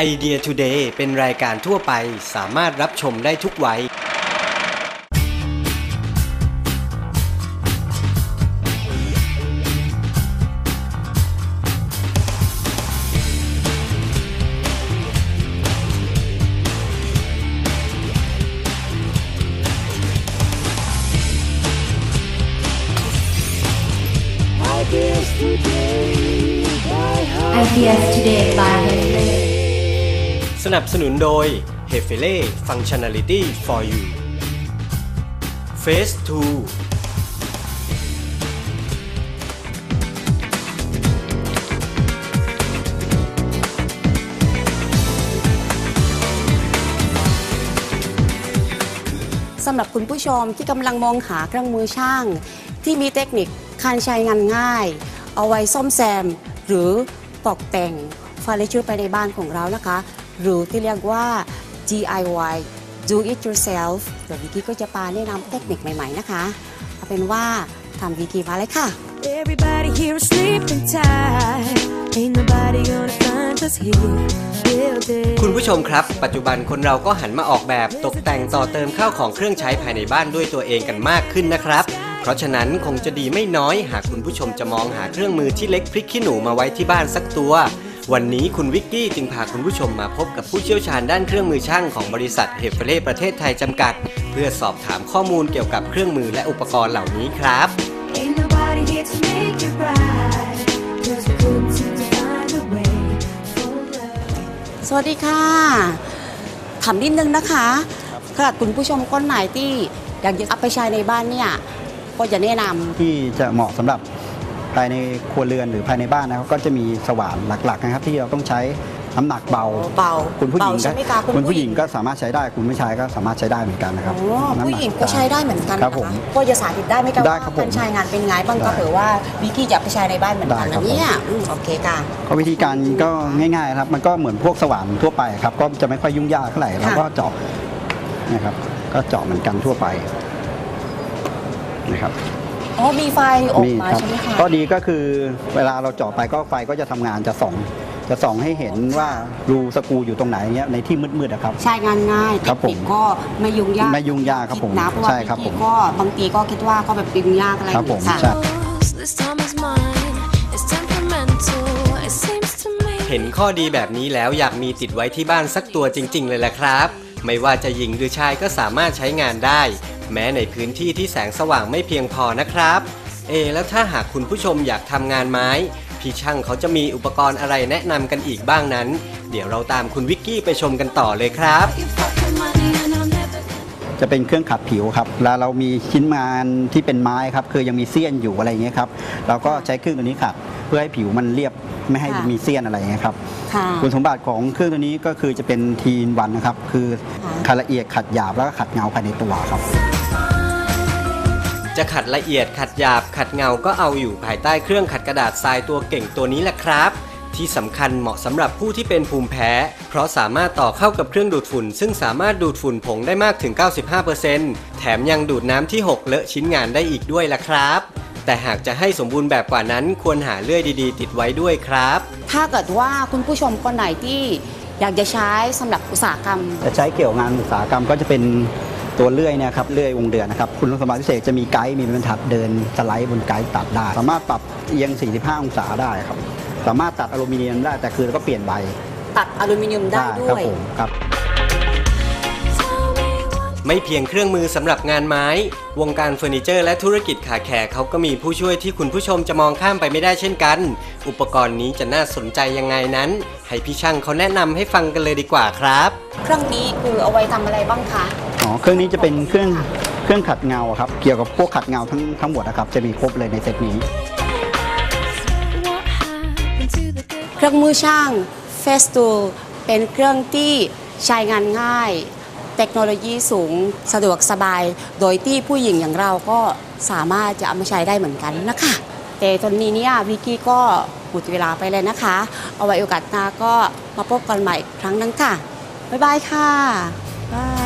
ไอเดีย Today เป็นรายการทั่วไปสามารถรับชมได้ทุกวัย Ideas Today by Henry ส นับสนุนโดย h e f e l e Functionality for You Phase 2สำหรับคุณผู้ชมที่กำลังมองหาเครื่องมือช่าง ที่มีเทคนิคการใช้งานง่าย เอาไว้ซ่อมแซม หรือตกแต่งเฟอร์นิเจอร์ภายในบ้านของเรานะคะ หรือที่เรียกว่า DIY do it yourself เดี๋ยววิกกี้ก็จะปาแนะนำเทคนิคใหม่ๆนะคะเอาเป็นว่าทำวิกกี้มาเลยค่ะ Everybody here is sleeping tight. Ain't nobody gonna find us here. Building. คุณผู้ชมครับ ปัจจุบันคนเราก็หันมาออกแบบตกแต่งต่อเติมข้าวของเครื่องใช้ภายในบ้านด้วยตัวเองกันมากขึ้นนะครับ เพราะฉะนั้นคงจะดีไม่น้อย หากคุณผู้ชมจะมองหาเครื่องมือที่เล็กพริกขี้หนูมาไว้ที่บ้านสักตัว วันนี้คุณวิกกี้จึงพาคุณผู้ชมมาพบกับผู้เชี่ยวชาญด้านเครื่องมือช่างของบริษัทเฮฟเฟเล่ประเทศไทยจำกัด เพื่อสอบถามข้อมูลเกี่ยวกับเครื่องมือและอุปกรณ์เหล่านี้ครับ Ain't nobody here to make it right. Cause we couldn't seem to find a way for love. สวัสดีค่ะถามนิดนึงนะคะถ้าคุณผู้ชมคนไหนที่อยากจะเอาไปใช้ในบ้านเนี่ยก็จะแนะนำที่จะเหมาะสำหรับภายในครัวเรือนหรือภายในบ้านนะครับก็จะมีสว่านหลักๆนะครับที่เราต้องใช้น้ำหนักเบาเบาคุณผู้หญิงเบาใช่ไหมคะคุณผู้หญิงก็สามารถใช้ได้คุณผู้ชายก็สามารถใช้ได้เหมือนกันนะครับอ๋อน้ำผู้นัหญิงก็ใช้ได้เหมือนกันครับนะผมคะก็จะสาธิตได้ไหมคะได้ว่าครับผมการใช้งานเป็นไงบ้างก็ได้เผื่อว่าวิกกี้จะเอาไปใช้ในบ้านเหมือนกันได้ครันะบเนี่ยอืมโอเคค่ะก็วิธีการก็ง่ายๆครับมันก็เหมือนพวกสว่านทั่วไปครับก็จะไม่ค่อยยุ่งยากเท่าไหร่เราก็เจาะนะครับก็เจาะเหมือนกันทั่วไปนะครับ อ๋อมีไฟออกมีมาครับใช่ไหมคะก็ดีก็คือเวลาเราเจาะไปก็ไฟก็จะทำงานจะส่อง จะส่องให้เห็นว่ารูสกรูอยู่ตรงไหนเนี้ยในที่มืดๆนะครับ ใช้งานง่ายครับผมเทคนิคก็ไม่ยุ่งยากไม่ยุ่งยากครับผมดนะเพราะว่าใช่ครับวิกกี้ผมก็บางทีก็คิดว่าก็แบบยุ่งยากอะไรครับผมค่ะ ใช่ This time is mine. It's temperamental. It seems to me. เห็นข้อดีแบบนี้แล้วอยากมีติดไว้ที่บ้านสักตัวจริง ๆ เลยแหละครับ ไม่ว่าจะหญิงหรือชายก็สามารถใช้งานได้ แม้ในพื้นที่ที่แสงสว่างไม่เพียงพอนะครับ เอ แล้วถ้าหากคุณผู้ชมอยากทำงานไม้ พี่ช่างเขาจะมีอุปกรณ์อะไรแนะนำกันอีกบ้างนั้น เดี๋ยวเราตามคุณวิกกี้ไปชมกันต่อเลยครับ จะเป็นเครื่องขัดผิวครับแล้วเรามีชิ้นงานที่เป็นไม้ครับคือยังมีเสี้ยนอยู่อะไรอย่างเงี้ยครับเราก็ใช้เครื่องตัวนี้ขัดเพื่อให้ผิวมันเรียบไม่ให้ค่ะมีเสี้ยนอะไรอย่างเงี้ยครับค่ะคุณสมบัติของเครื่องตัวนี้ก็คือจะเป็นทีนวันนะครับคือค่ะ ขัดละเอียดขัดหยาบแล้วก็ขัดเงาภายในตัวครับ จะขัดละเอียดขัดหยาบ ขัดเงาก็เอาอยู่ภายใต้เครื่องขัดกระดาษทรายตัวเก่งตัวนี้แหละครับ ที่สำคัญเหมาะสำหรับผู้ที่เป็นภูมิแพ้ เพราะสามารถต่อเข้ากับเครื่องดูดฝุ่น ซึ่งสามารถดูดฝุ่นผงได้มากถึง 95%แถมยังดูดน้ำที่หกเลอะชิ้นงานได้อีกด้วยล่ะครับ แต่หากจะให้สมบูรณ์แบบกว่านั้นควรหาเลื่อยดีๆ ติดไว้ด้วยครับ ถ้าเกิดว่าคุณผู้ชมคนไหนที่อยากจะใช้สำหรับอุตสาหกรรม จะใช้เกี่ยวงานอุตสาหกรรมก็จะเป็นตัวเลื่อยเนี่ยครับเลื่อยวงเดือนนะครับคุณสมบัติพิเศษจะมีไกด์มีบรรทัดเดินสไลด์บนไกด์ตัดได้ สามารถปรับเอียง 45 องศาได้ครับ สามารถตัดอลูมิเนียมได้แต่คือเราก็เปลี่ยนใบตัดอลูมิเนียมได้ด้ครัวย ผมครับ tell me what ไม่เพียงเครื่องมือสำหรับงานไม้ วงการเฟอร์นิเจอร์และธุรกิจขาแขกเขาก็มีผู้ช่วยที่คุณผู้ชมจะมองข้ามไปไม่ได้เช่นกัน อุปกรณ์นี้จะน่าสนใจยังไงนั้น ให้พี่ช่างเขาแนะนำให้ฟังกันเลยดีกว่าครับ เครื่องนี้คือเอาไว้ทำอะไรบ้างคะ อ๋อ เครื่องนี้จะเป็นเครื่องเครื่องขัดเงาครับ เกี่ยวกับพวกขัดเงาทั้งทั้งหมดนะครับ จะมีครบเลยในเซตนี้ เครื่องมือช่าง f a c e t o o l เป็นเครื่องที่ใช้งานง่าย เทคโนโลยีสูงสะดวกสบาย โดยที่ผู้หญิงอย่างเราก็สามารถจะเอามาใช้ได้เหมือนกันนะคะ แต่ตอนนี้เนี่ยวิกกี้ก็หมดเวลาไปเลยนะคะ เอาไว้โอกาสหน้าก็มาพบกันใหม่อีกครั้งหนึงค่ะ บ๊ายบายค่ะบาย